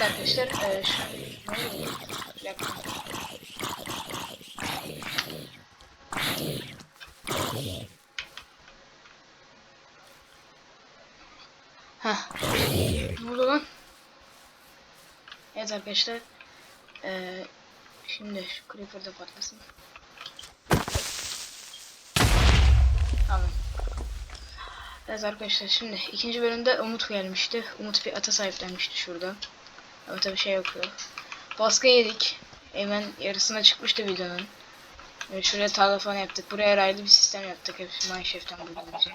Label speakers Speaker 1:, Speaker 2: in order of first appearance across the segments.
Speaker 1: Evet arkadaşlar. E, dakika. Hah. Ne oldu lan? Evet arkadaşlar. Ee, şimdi şu creeper da patlasın. Tamam. Evet arkadaşlar şimdi ikinci bölümde Umut gelmişti. Umut bir ata sahiplenmişti şurada. Ama tabii şey yoktu. Baskı yedik. Hemen yarısına çıkmıştı videonun. Ve şuraya tarla falan yaptık. Buraya raylı bir sistem yaptık. Hepsi Mineshaft'tan bulduğumuz.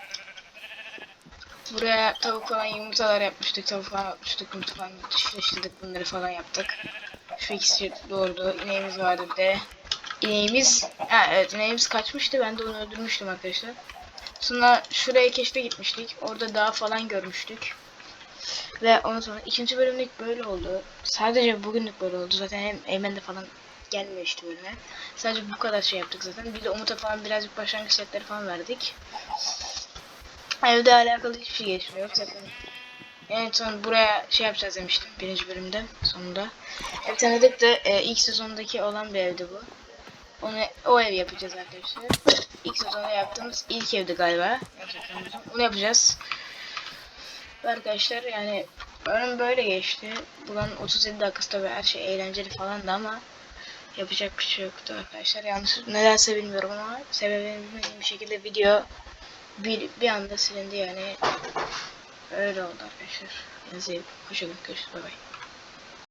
Speaker 1: Buraya tavuk falan yumurtalar yapmıştık. Tavuk falan atmıştık. Yumurta falan çiftleştirdik. Bunları falan yaptık. Şu ikisi doğurdu. İneğimiz vardı bir de. İneğimiz, ha evet ineğimiz kaçmıştı. Ben de onu öldürmüştüm arkadaşlar. Sonra şuraya keşfe gitmiştik. Orada dağ falan görmüştük. Ve ondan sonra ikinci bölümlük böyle oldu. Sadece bugünlük böyle oldu. Zaten hem Eymen de falan gelmiyor işte bölüme. Sadece bu kadar şey yaptık zaten. Bir de Umut'a falan birazcık başlangıç setleri falan verdik. Evde alakalı hiçbir şey geçmiyor. Zaten en son buraya şey yapacağız demiştim birinci bölümde sonunda. Ev tanıdık da e, ilk sezondaki olan bir evdi bu. Onu o ev yapacağız arkadaşlar. İlk sezonda yaptığımız ilk evdi galiba. Onu yapacağız. Arkadaşlar yani bölüm böyle geçti. Buranın 37 dakikası tabii her şey eğlenceli falandı ama yapacak bir şey yoktu arkadaşlar. Yanlış nedense bilmiyorum ama sebebini bilmediğim bir şekilde video bir, bir anda silindi yani. Öyle oldu arkadaşlar. Bakın. Hoşçakalın. Görüşürüz. Bay bay.